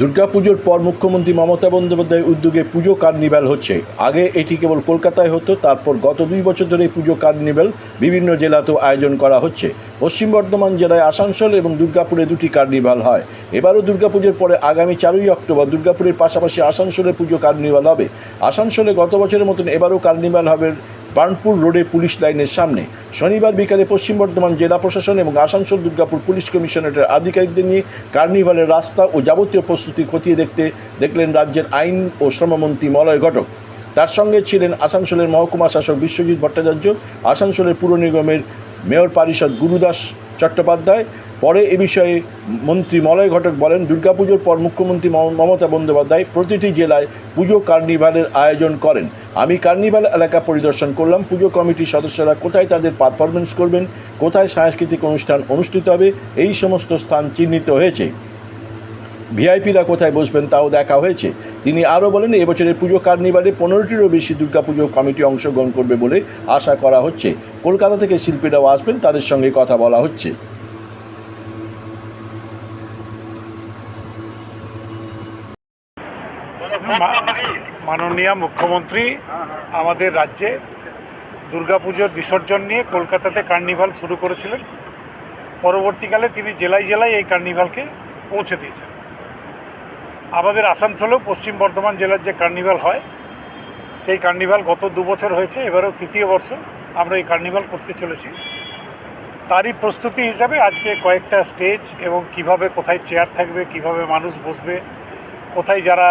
দুর্গাপুজোর পর মুখ্যমন্ত্রী মমতা বন্দ্যোপাধ্যায়ের উদ্যোগে পুজো কার্নিভ্যাল হচ্ছে। আগে এটি কেবল কলকাতায় হতো, তারপর গত দুই বছর ধরে পুজো কার্নিভ্যাল বিভিন্ন জেলাতেও আয়োজন করা হচ্ছে। পশ্চিম বর্ধমান জেলায় আসানসোল এবং দুর্গাপুরে দুটি কার্নিভাল হয়। এবারও দুর্গাপুজোর পরে আগামী চারই অক্টোবর দুর্গাপুরের পাশাপাশি আসানসোলে পুজো কার্নিভাল হবে। আসানসোলে গত বছরের মতন এবারও কার্নিভাল হবে বার্নপুর রোডে পুলিশ লাইনের সামনে। শনিবার বিকালে পশ্চিম বর্ধমান জেলা প্রশাসন এবং আসানসোল দুর্গাপুর পুলিশ কমিশনারেটের আধিকারিকদের নিয়ে কার্নিভালের রাস্তা ও যাবতীয় প্রস্তুতি খতিয়ে দেখতে দেখলেন রাজ্যের আইন ও শ্রমমন্ত্রী মলয় ঘটক। তার সঙ্গে ছিলেন আসানসোলের মহকুমা শাসক বিশ্বজিৎ ভট্টাচার্য, আসানসোলের পুর নিগমের মেয়র পরিষদ গুরুদাস চট্টোপাধ্যায় পরে এ বিষয়ে মন্ত্রী মলয় ঘটক বলেন, দুর্গাপুজোর পর মুখ্যমন্ত্রী মম- মমতা বন্দ্যোপাধ্যায় প্রতিটি জেলায় পুজো কার্নিভালের আয়োজন করেন। আমি কার্নিভাল এলাকা পরিদর্শন করলাম, পুজো কমিটির সদস্যরা কোথায় তাদের পারফরমেন্স করবেন, কোথায় সাংস্কৃতিক অনুষ্ঠান অনুষ্ঠিত হবে, এই সমস্ত স্থান চিহ্নিত হয়েছে। ভিআইপিরা কোথায় বসবেন তাও দেখা হয়েছে। তিনি আরও বলেন, এবছরের পুজো কার্নিভালে পনেরোটিরও বেশি দুর্গাপুজো কমিটি অংশগ্রহণ করবে বলে আশা করা হচ্ছে। কলকাতা থেকে শিল্পীরাও আসবেন, তাদের সঙ্গে কথা বলা হচ্ছে। মাননীয় মুখ্যমন্ত্রী, আমাদের রাজ্যে দুর্গাপুজোর বিসর্জন নিয়ে কলকাতাতে কার্নিভাল শুরু করেছিলেন। পরবর্তীকালে তিনি জেলায় জেলায় এই কার্নিভালকে পৌঁছে দিয়েছেন। আমাদের আসানসোলেও পশ্চিম বর্ধমান জেলার যে কার্নিভাল হয়, সেই কার্নিভাল গত দু বছর হয়েছে, এবারেও তৃতীয় বর্ষ আমরা এই কার্নিভাল করতে চলেছি। তারই প্রস্তুতি হিসাবে আজকে কয়েকটা স্টেজ এবং কীভাবে কোথায় চেয়ার থাকবে, কীভাবে মানুষ বসবে কোথায় যারা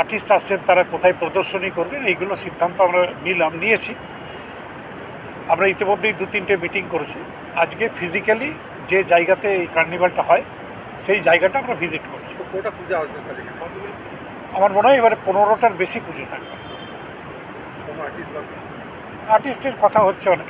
আর্টিস্ট আসছেন তারা কোথায় প্রদর্শনী করবেন এইগুলো সিদ্ধান্ত আমরা নিলাম নিয়েছি। আমরা ইতিমধ্যেই দু তিনটে মিটিং করেছি। আজকে ফিজিক্যালি যে জায়গাতে এই কার্নিভালটা হয় সেই জায়গাটা আমরা ভিজিট করছি। কোটা পূজা আসবে আমার মনে হয় এবারে পনেরোটার বেশি পুজো থাকবে। আর্টিস্টের কথা হচ্ছে অনেক।